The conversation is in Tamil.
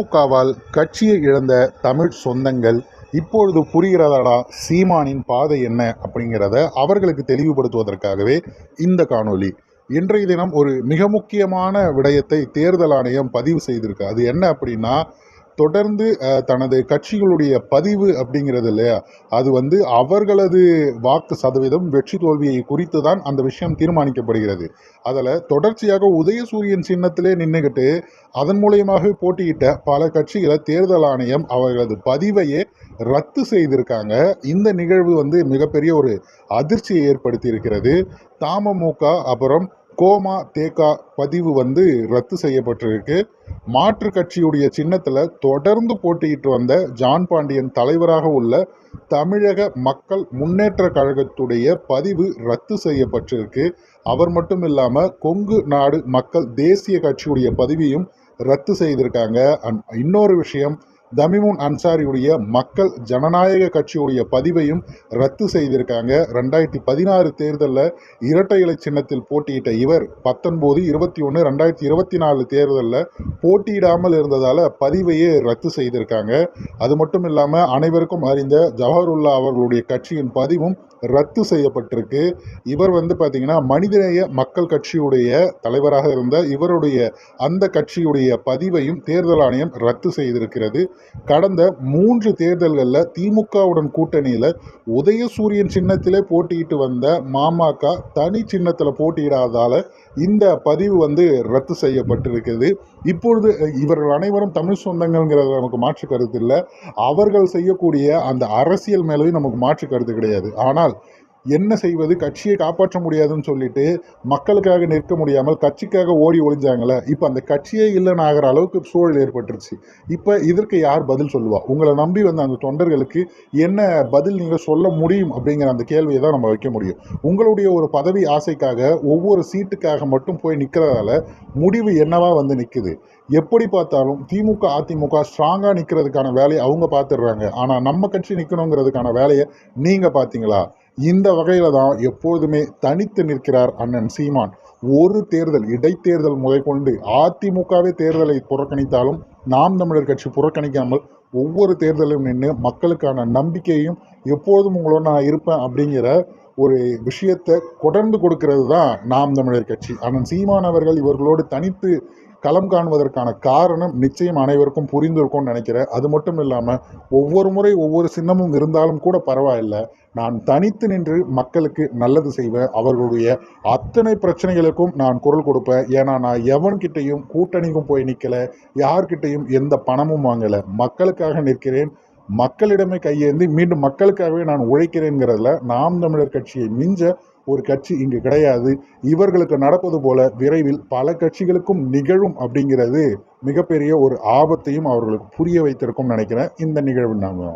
திமுகவால் கட்சியை இழந்த தமிழ் சொந்தங்கள் இப்பொழுது புரிகிறதாடா சீமானின் பாதை என்ன அப்படிங்கிறத அவர்களுக்கு தெளிவுபடுத்துவதற்காகவே இந்த காணொளி. இன்றைய தினம் ஒரு மிக முக்கியமான விடயத்தை தேர்தல் ஆணையம் பதிவு செய்திருக்கு. அது என்ன அப்படின்னா தொடர்ந்து தனது கட்சிகளுடைய பதிவு அப்படிங்கிறது இல்லையா? அது வந்து அவர்களது வாக்கு சதவீதம் வெற்றி தோல்வியை குறித்து தான் அந்த விஷயம் தீர்மானிக்கப்படுகிறது. அதில் தொடர்ச்சியாக உதயசூரியன் சின்னத்திலே நின்றுக்கிட்டு அதன் மூலியமாகவே போட்டியிட்ட பல கட்சிகளை தேர்தல் ஆணையம் அவர்களது பதிவையே ரத்து செய்திருக்காங்க. இந்த நிகழ்வு வந்து மிகப்பெரிய ஒரு அதிர்ச்சியை ஏற்படுத்தி இருக்கிறது அப்புறம் கோமா தேகா பதிவு வந்து ரத்து செய்யப்பட்டிருக்கு. மாற்று கட்சியுடைய சின்னத்தில் தொடர்ந்து போட்டியிட்டு வந்த ஜான் பாண்டியன் தலைவராக உள்ள தமிழக மக்கள் முன்னேற்ற கழகத்துடைய பதிவு ரத்து செய்யப்பட்டிருக்கு. அவர் மட்டும் இல்லாமல் கொங்கு நாடு மக்கள் தேசிய கட்சியுடைய பதிவையும் ரத்து செய்திருக்காங்க. அண்ட் இன்னொரு விஷயம் தமிமுன் அன்சாரியுடைய மக்கள் ஜனநாயக கட்சியுடைய பதிவையும் ரத்து செய்திருக்காங்க. ரெண்டாயிரத்தி பதினாறு தேர்தலில் இரட்டை இலை சின்னத்தில் போட்டியிட்ட இவர் பத்தொன்பது இருபத்தி ஒன்று ரெண்டாயிரத்தி இருபத்தி நாலு தேர்தலில் போட்டியிடாமல் இருந்ததால் பதிவையே ரத்து செய்திருக்காங்க. அது மட்டும் இல்லாமல் அனைவருக்கும் அறிந்த ஜவஹருல்லா அவர்களுடைய கட்சியின் பதிவும் ரத்து செய்யப்பட்டிருக்கு. இவர் வந்து பார்த்தீங்கன்னா மனிதநேய மக்கள் கட்சியுடைய தலைவராக இருந்த இவருடைய அந்த கட்சியுடைய பதிவையும் தேர்தல் ஆணையம் ரத்து செய்திருக்கிறது. கடந்த மூன்று தேர்தல்களில் திமுகவுடன் கூட்டணியில் உதயசூரியன் சின்னத்திலே போட்டியிட்டு வந்த மாமக தனி சின்னத்தில் போட்டியிடாதால் இந்த பதிவு வந்து ரத்து செய்யப்பட்டிருக்கிறது. இப்பொழுது இவர்கள் அனைவரும் தமிழ் சொந்தங்கள்ங்கிறது நமக்கு மாற்று கருத்து இல்லை. அவர்கள் செய்யக்கூடிய அந்த அரசியல் மேலேயும் நமக்கு மாற்று கருத்து கிடையாது. ஆனால் என்ன செய்வது? கட்சியை காப்பாற்ற முடியாதுன்னு சொல்லிட்டு மக்களுக்காக நிற்க முடியாமல் கட்சிக்காக ஓடி ஒளிஞ்சாங்களே இப்போ அந்த கட்சியே இல்லைன்னு ஆகிற அளவுக்கு சூழல் ஏற்பட்டுருச்சு. இப்போ இதற்கு யார் பதில் சொல்லுவா? உங்களை நம்பி வந்த அந்த தொண்டர்களுக்கு என்ன பதில் நீங்கள் சொல்ல முடியும் அப்படிங்கிற அந்த கேள்வியை தான் நம்ம வைக்க முடியும். உங்களுடைய ஒரு பதவி ஆசைக்காக ஒவ்வொரு சீட்டுக்காக மட்டும் போய் நிற்கிறதால முடிவு என்னவா வந்து நிற்குது எப்படி பார்த்தாலும் திமுக அதிமுக ஸ்ட்ராங்காக நிற்கிறதுக்கான வேலையை அவங்க பார்த்துடுறாங்க. ஆனால் நம்ம கட்சி நிற்கணுங்கிறதுக்கான வேலையை நீங்கள் பார்த்தீங்களா? இந்த வகையில் தான் எப்போதுமே தனித்து நிற்கிறார் அண்ணன் சீமான். ஒரு தேர்தல் இடைத்தேர்தல் முதற்கொண்டு அதிமுகவே தேர்தலை புறக்கணித்தாலும் நாம் தமிழர் கட்சி புறக்கணிக்காமல் ஒவ்வொரு தேர்தலும் நின்று மக்களுக்கான நம்பிக்கையும் எப்போதும் உங்களோட நான் இருப்பேன் அப்படிங்கிற ஒரு விஷயத்தை கொடர்ந்து கொடுக்கிறது தான் நாம் தமிழர் கட்சி. அண்ணன் சீமான் அவர்கள் இவர்களோடு தனித்து களம் காணுவதற்கான காரணம் நிச்சயம் அனைவருக்கும் புரிந்திருக்கும்னு நினைக்கிறேன். அது மட்டும் இல்லாமல் ஒவ்வொரு முறை ஒவ்வொரு சின்னமும் இருந்தாலும் கூட பரவாயில்லை. நான் தனித்து நின்று மக்களுக்கு நல்லது செய்வேன். அவர்களுடைய அத்தனை பிரச்சனைகளுக்கும் நான் குரல் கொடுப்பேன். ஏன்னா நான் எவன்கிட்டையும் கூட்டணிக்கும் போய் நிற்கலை யார்கிட்டையும் எந்த பணமும் வாங்கலை. மக்களுக்காக நிற்கிறேன். மக்களிடமே கையேந்தி மீண்டும் மக்களுக்காகவே நான் உழைக்கிறேங்கிறதுல நாம் தமிழர் கட்சியை மிஞ்ச ஒரு கட்சி இங்கு கிடையாது. இவர்களுக்கு நடப்பது போல விரைவில் பல கட்சிகளுக்கும் நிகழும் அப்படிங்கிறது மிகப்பெரிய ஒரு ஆபத்தையும் அவர்களுக்கு புரிய வைத்திருக்கும் நினைக்கிறேன். இந்த நிகழ்வு நாங்கள்